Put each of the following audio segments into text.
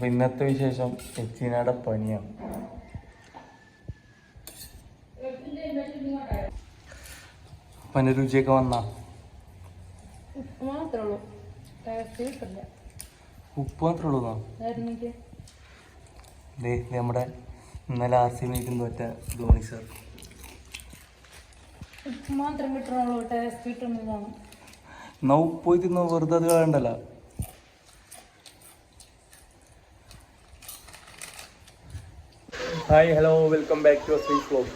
അപ്പൊ ഇന്നത്തെ വിശേഷം എച്ചിനാടെ പനിയാണ് പനി രുചിയൊക്കെ വന്നാ? ഉപ്പ് മാത്രമേ ഉള്ളൂ. നമ്മുടെ ഇന്നലെ ആർ സി മീറ്റിംഗ് തോറ്റ ധോണി സാർ. ഉപ്പ് മാത്രം കിട്ടണുള്ളൂ. ടേസ്റ്റ് കിട്ടുന്നതാണ്. എന്നാ ഉപ്പ് പോയി തിന്നോ വെറുതെ അത് കളയണ്ടല്ലോ. Hi hello welcome back to sweet vlog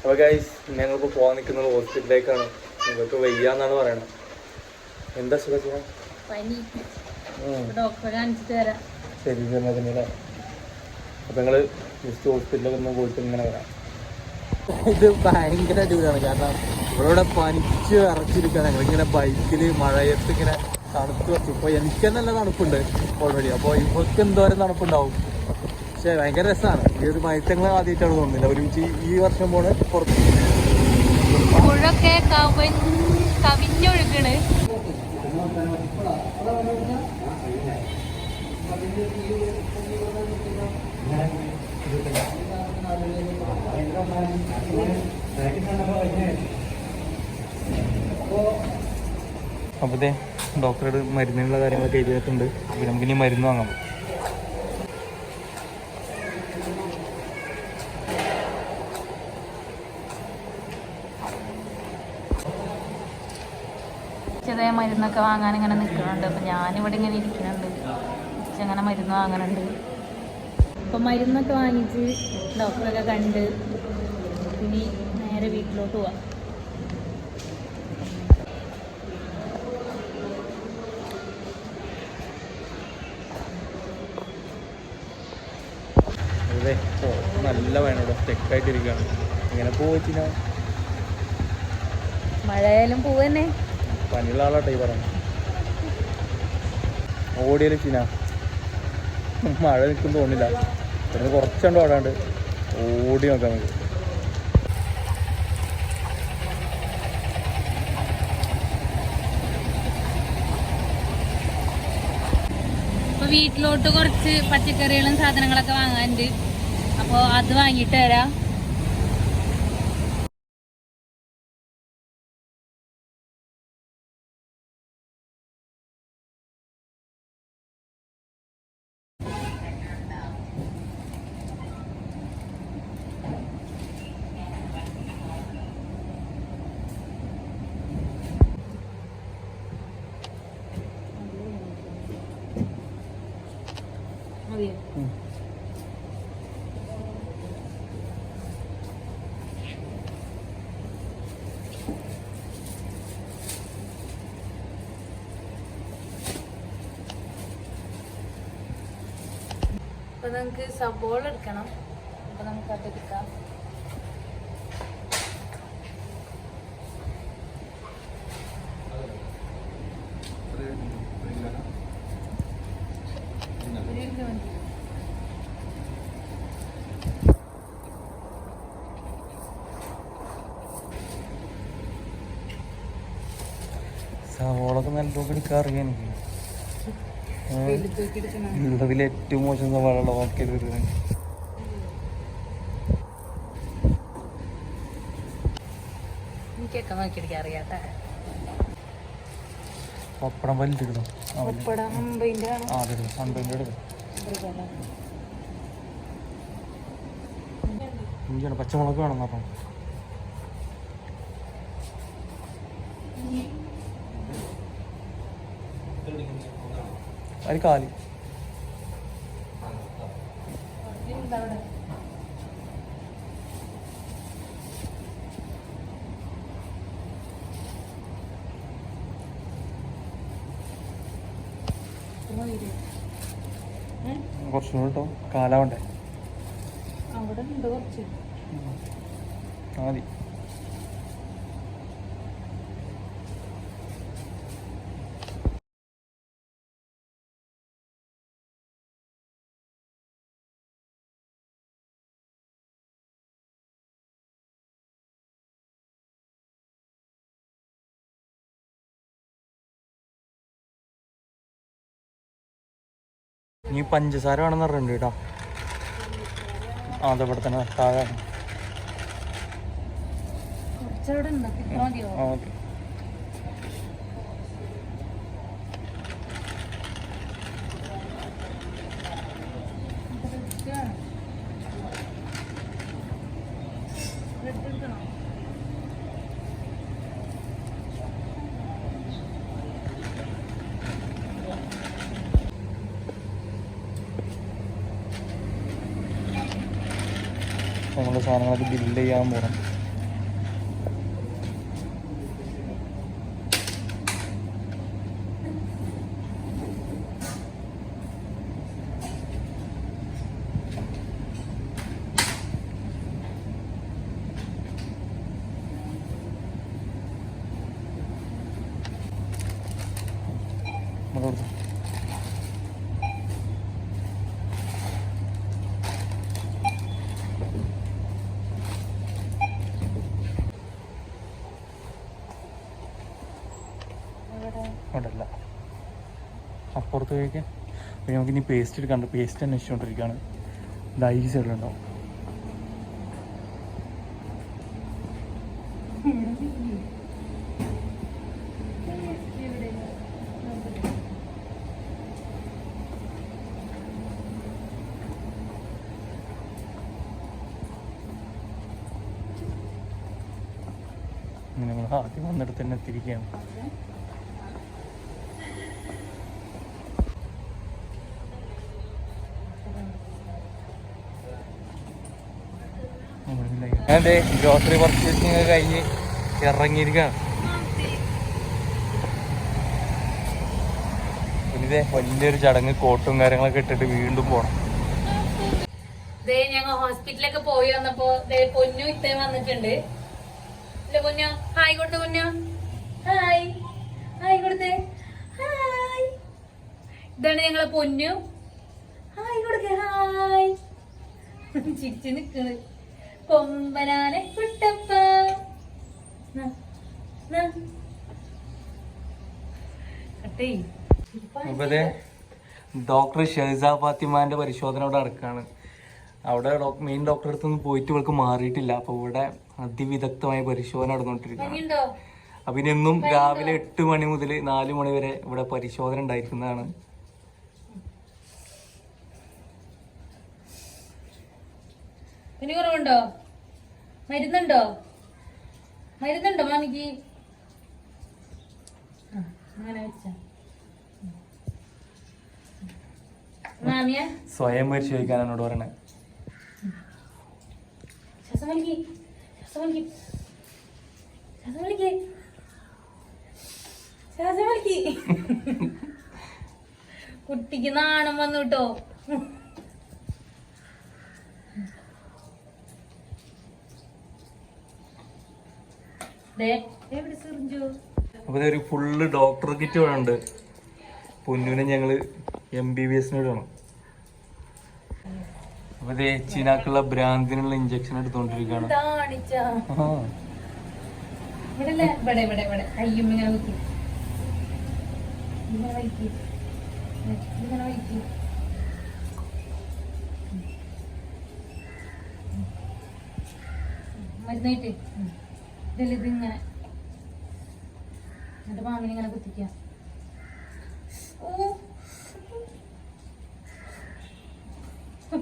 അപ്പോൾ ഗൈസ് ഞങ്ങളിപ്പോൾ പോകാൻ നിൽക്കുന്നത് ഹോസ്പിറ്റലിലേക്കാണ്. നിങ്ങൾക്ക് വയ്യാന്നാണ് പറയണത് എന്താ സുഖം തരാം ശരി എന്നതിനെ അപ്പോൾ നിങ്ങൾ ജസ്റ്റ് ഹോസ്പിറ്റലിലൊക്കെ ഒന്ന് പോയിട്ട് ഇങ്ങനെ വരാം. ഇത് ഭയങ്കര അടിപൊളിയാണ്. കാരണം ഇവിടെ പനിച്ച് ഇറച്ചിരിക്കുകയാണ് ഞങ്ങൾ ഇങ്ങനെ ബൈക്കിൽ മഴയത്ത് ഇങ്ങനെ തണുത്ത് വെച്ചു. ഇപ്പോൾ എനിക്ക് തന്നെ നല്ല തണുപ്പുണ്ട് ഓൾറെഡി അപ്പോൾ ഇവർക്ക് എന്തോരം തണുപ്പുണ്ടാവും? പക്ഷേ ഭയങ്കര രസമാണ്. ഈ ഒരു മയത്തങ്ങളെ ആദ്യമായിട്ടാണ് തോന്നുന്നില്ല ഒരുമിച്ച് ഈ വർഷം പോണ പുറത്ത്. പുഴൊക്കെ കവിഞ്ഞൊഴുകണ്. അപ്പോഴത്തെ ഡോക്ടറുടെ മരുന്നിനുള്ള കാര്യങ്ങളൊക്കെ എഴുതിയിട്ടുണ്ട്. അപ്പോൾ നമുക്കിനി മരുന്ന് വാങ്ങാം. ചെറിയ മരുന്നൊക്കെ വാങ്ങാൻ ഇങ്ങനെ നിൽക്കുന്നുണ്ട്. അപ്പം ഞാനിവിടെ ഇങ്ങനെ ഇരിക്കുന്നുണ്ട്. അങ്ങനെ മരുന്ന് വാങ്ങുന്നുണ്ട്. അപ്പം മരുന്നൊക്കെ വാങ്ങിച്ച് ഡോക്ടറൊക്കെ കണ്ട് ഇനി നേരെ വീട്ടിലോട്ട് പോവാം. അതെ ഓ നല്ല വേണം ഇവിടെ സ്റ്റെക്കായിട്ടിരിക്കുകയാണ് ഇങ്ങനെ പോയിട്ടില്ല മഴയായാലും പോവന്നെ. പനിയുള്ള പറഞ്ഞു ഓടിയാലും മഴ നിൽക്കും തോന്നില്ല ഇവിടുന്ന് കുറച്ചുണ്ടോ ഓടാണ്ട് ഓടി നോക്കാം നമുക്ക് വീട്ടിലോട്ട് കുറച്ച് പച്ചക്കറികളും സാധനങ്ങളൊക്കെ വാങ്ങാനുണ്ട്. അപ്പോൾ അത് വാങ്ങിയിട്ട് വരാം. അപ്പൊ നമുക്ക് സബോള എടുക്കണം അപ്പൊ നമുക്ക് അത് എടുക്കാം. സവോളൊക്കെ നല്ല എടുക്കാൻ അറിയാം എനിക്ക് ഉള്ളതിൽ ഏറ്റവും മോശം സവാള നോക്കിയത് വരുന്നത്. എനിക്കൊക്കെ നോക്കിയെടുക്കാൻ അറിയാട്ടെ പപ്പടം വലിയ ഉപ്പട അമ്പതിന്റെ ആ അതെ അൻപതിന്റെ എടുക്കും. ഇഞ്ചാണ് പച്ചമുളക് വേണം അപ്പം ഒരു കാലി. കേട്ടോ കാലാവണ്ടേ. അവിടെ ഉണ്ട് കുറച്ച്. കാലി മതി. ഇനി പഞ്ചസാര വേണമെന്ന് പറഞ്ഞിട്ടുണ്ട് കേട്ടോ. അതെ ഇവിടെ തന്നെ താഴെ. ഓക്കെ. നമ്മുടെ സാധനങ്ങളൊക്കെ ബില്ല് ചെയ്യാൻ പോകണം അപ്പുറത്ത് പോയിക്കാൻ അപ്പോൾ നമുക്ക് ഇനി പേസ്റ്റ് എടുക്കാണ്ട് പേസ്റ്റ് അന്വേഷിച്ചുകൊണ്ടിരിക്കുകയാണ് ഇത് ഈ സൈഡിലുണ്ടാവും ആദ്യം വന്നിടത്ത് തന്നെ എത്തിയിരിക്കുകയാണ്. അതെ ഗ്രോസറി പർച്ചേസിംഗ് ഒക്കെ കഴിഞ്ഞ് ഇറങ്ങിയിരിക്കുകയാണ് ഇതേ വലിയൊരു ചടങ്ങ് കോട്ടും കാര്യങ്ങളൊക്കെ ഇട്ടിട്ട് വീണ്ടും പോണം. ഞങ്ങൾ ഹോസ്പിറ്റലൊക്കെ പോയി വന്നപ്പോ പൊന്നു ഇത്തേ വന്നിട്ടുണ്ട്. പൊന്നു ഹായ് കൊടുത്ത പൊന്നു. ഹായ്. ഹായ് കൊടുത്തേ. ഹായ്. ഇതാണ് ഞങ്ങളെ പൊന്നു. ഹായ് കൊടുക്കേ ഹായ്. ചിരിച്ചു നിക്കണ്. കൊമ്പനാനെ കുട്ടപ്പ ഡോക്ടർ ഷെഹസ ഫാത്തിമാന്റെ പരിശോധന അവിടെ നടക്കുകയാണ് അവിടെ മെയിൻ ഡോക്ടറെ അടുത്തൊന്നും പോയിട്ട് ഇവൾക്ക് മാറിയിട്ടില്ല. അപ്പൊ ഇവിടെ അതിവിദഗ്ധമായ പരിശോധന നടന്നുകൊണ്ടിരിക്കുകയാണ്. പനിയുണ്ടോ അപ്പൊ ഇനി എന്നും രാവിലെ എട്ട് മണി മുതൽ നാല് മണി വരെ ഇവിടെ പരിശോധന ഉണ്ടായിരിക്കുന്നതാണ്. പനി കുറവുണ്ടോ? മരുന്നുണ്ടോ? മരുന്നുണ്ടോ മാമിക്ക്? അങ്ങനെ വെച്ച. സ്വയം പരിശോധിക്കാൻ എന്നോട് പറയണേ. കുട്ടിക്ക് നാണം വന്നു കേട്ടോ. അപ്പൊ ഒരു ഫുള്ള് ഡോക്ടർ കിറ്റ് ഇവിടെ ഉണ്ട് പൊന്നുവിനെ ഞങ്ങൾ എം ബി ബി എസിന് ഇടണം. അപ്പൊ ചേച്ചിനാക്കുള്ള ചീനാക്കുള്ള ഭ്രാന്തിനുള്ള ഇഞ്ചക്ഷൻ എടുത്തോണ്ടിരിക്കാണ്. കാണിച്ച കയ്യും ഇങ്ങനെ എന്നിട്ട് മാമിനെ ഇങ്ങനെ കുത്തിക്ക.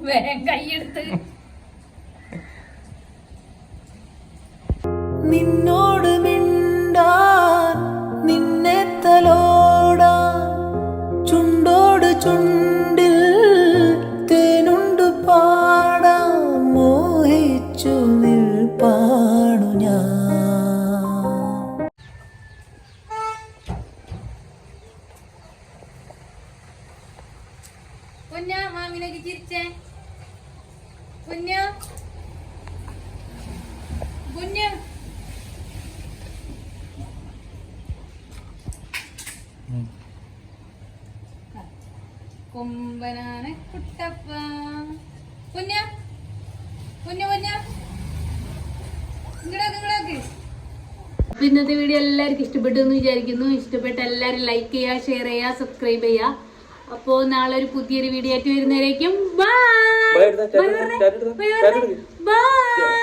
വേഗം കൈയെടുത്ത് കൊമ്പനാണ് കുട്ടപ്പ. കുഞ്ഞ? കുഞ്ഞ കുഞ്ഞ? ഇങ്ങടോക്ക് ഇങ്ങടോക്ക് അപ്പൊ ഇന്നത്തെ വീഡിയോ എല്ലാവർക്കും ഇഷ്ടപ്പെട്ടു എന്ന് വിചാരിക്കുന്നു. ഇഷ്ടപ്പെട്ട എല്ലാവരും ലൈക്ക് ചെയ്യുക ഷെയർ ചെയ്യുക സബ്സ്ക്രൈബ് ചെയ്യുക. അപ്പോ നാളെ ഒരു പുതിയൊരു വീഡിയോ ആയിട്ട് വരുന്നവരേക്കും. Bye bye